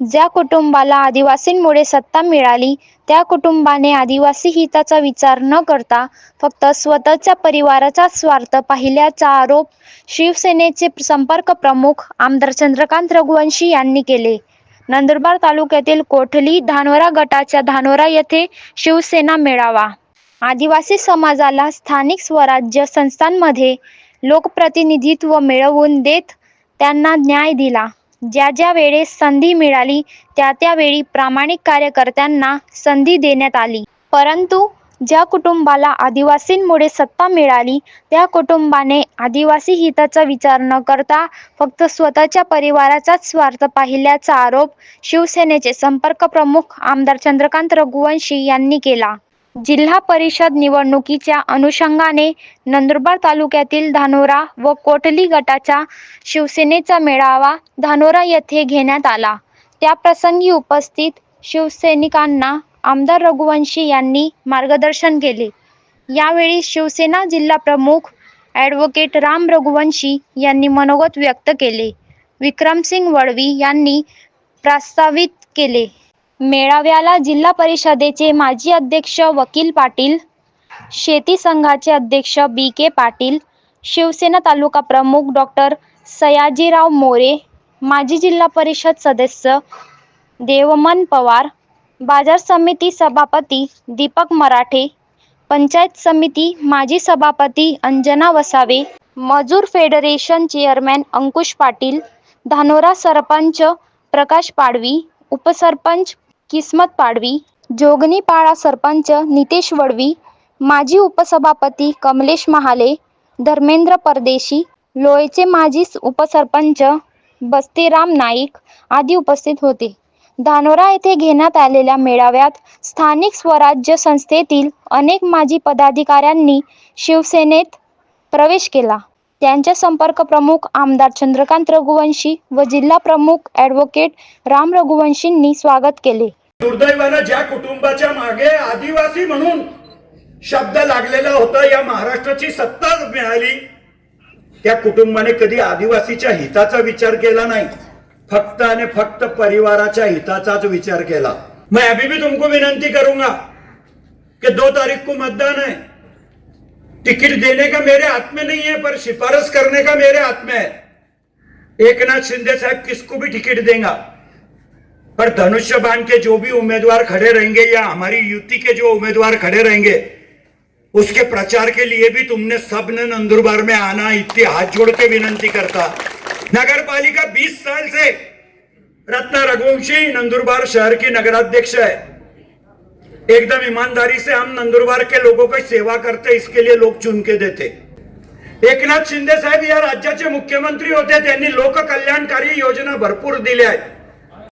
ज्या कुटुंबाला आदिवासींमुळे सत्ता मिळाली त्या कुटुंबाने आदिवासी हिताचा विचार न करता फक्त स्वतःच्या परिवाराचा स्वार्थ पाहिल्याचा आरोप शिवसेनेचे संपर्क प्रमुख आमदार चंद्रकांत रघुवंशी यांनी केले. नंदुरबार तालुक्यातील कोठली धानोरा गटाच्या धानोरा येथे शिवसेना मेळावा. आदिवासी समाजाला स्थानिक स्वराज्य संस्थांमध्ये लोकप्रतिनिधित्व मिळवून देत त्यांना न्याय दिला. ज्या ज्या वेळेस संधी मिळाली त्या त्यावेळी प्रामाणिक कार्यकर्त्यांना संधी देण्यात आली. परंतु ज्या कुटुंबाला आदिवासींमुळे सत्ता मिळाली त्या कुटुंबाने आदिवासी हिताचा विचार न करता फक्त स्वतःच्या परिवाराचाच स्वार्थ पाहिल्याचा आरोप शिवसेनेचे संपर्क प्रमुख आमदार चंद्रकांत रघुवंशी यांनी केला. जिल्हा परिषद निवडणुकीच्या अनुषंगाने नंदुरबार तालुक्यातील धानोरा व कोटली गटाचा शिवसेनेचा मेळावा धानोरा येथे घेण्यात आला. त्याप्रसंगी उपस्थित शिवसैनिकांना आमदार रघुवंशी यांनी मार्गदर्शन केले. यावेळी शिवसेना जिल्हा प्रमुख ॲडव्होकेट राम रघुवंशी यांनी मनोगत व्यक्त केले. विक्रमसिंग वळवी यांनी प्रस्तावित केले. मेळाव्याला जिल्हा परिषदेचे माजी अध्यक्ष वकील पाटील शेती संघाचे अध्यक्ष बी के पाटील शिवसेना तालुका प्रमुख डॉक्टर सयाजीराव मोरे माजी जिल्हा परिषद सदस्य देवमन पवार बाजार समिती सभापती दीपक मराठे पंचायत समिती माजी सभापती अंजना वसावे मजूर फेडरेशन चेअरमॅन अंकुश पाटील धानोरा सरपंच प्रकाश पाडवी उपसरपंच किस्मत पाडवी जोगनीपाडा सरपंच नितेश वडवी माजी उपसभापती कमलेश महाले धर्मेंद्र परदेशी लोयचे माजी उपसरपंच बस्तीराम नाईक आदी उपस्थित होते. धानोरा येथे घेण्यात आलेल्या मेळाव्यात स्थानिक स्वराज्य संस्थेतील अनेक माजी पदाधिकाऱ्यांनी शिवसेनेत प्रवेश केला. त्यांचे संपर्क प्रमुख आमदार चंद्रकांत रघुवंशी व जिल्हा प्रमुख ॲडव्होकेट राम रघुवंशींनी स्वागत केले. दुर्दैवानं ज्या कुटुंबाच्या मागे आदिवासी म्हणून शब्द लागलेला होता या महाराष्ट्राची सत्ता मिळाली. त्या कुटुंबाने कधी आदिवासीच्या हिताचा विचार केला नाही. फक्त आणि फक्त परिवाराच्या हिताचाच विचार केला. मैं अभी भी तुमको विनंती करूंगा कि दो तारीख को मतदान है टिकट देने का मेरे हाथ में नहीं है, पर सिफारिश करने का मेरे हाथ में है। एक नाथ शिंदे साहब किसको भी टिकट देगा? पर धनुष्य बाण के जो भी उम्मीदवार खड़े रहेंगे या हमारी युति के जो उम्मीदवार खड़े रहेंगे, उसके प्रचार के लिए भी तुमने सबने नंदुरबार में आना, इतनी हाथ जोड़ के विनंती करता। नगर पालिका 20 साल से रत्ना रघुवंशी नंदुरबार शहर की नगराध्यक्ष है। एकदम ईमानदारी से हम नंदुरबार के लोगों की सेवा करते इसके लिए लोग चुन के देते। एकनाथ शिंदे साहेब या राज्याचे मुख्यमंत्री होते त्यांनी लोक कल्याणकारी योजना भरपूर दिल्या आहेत.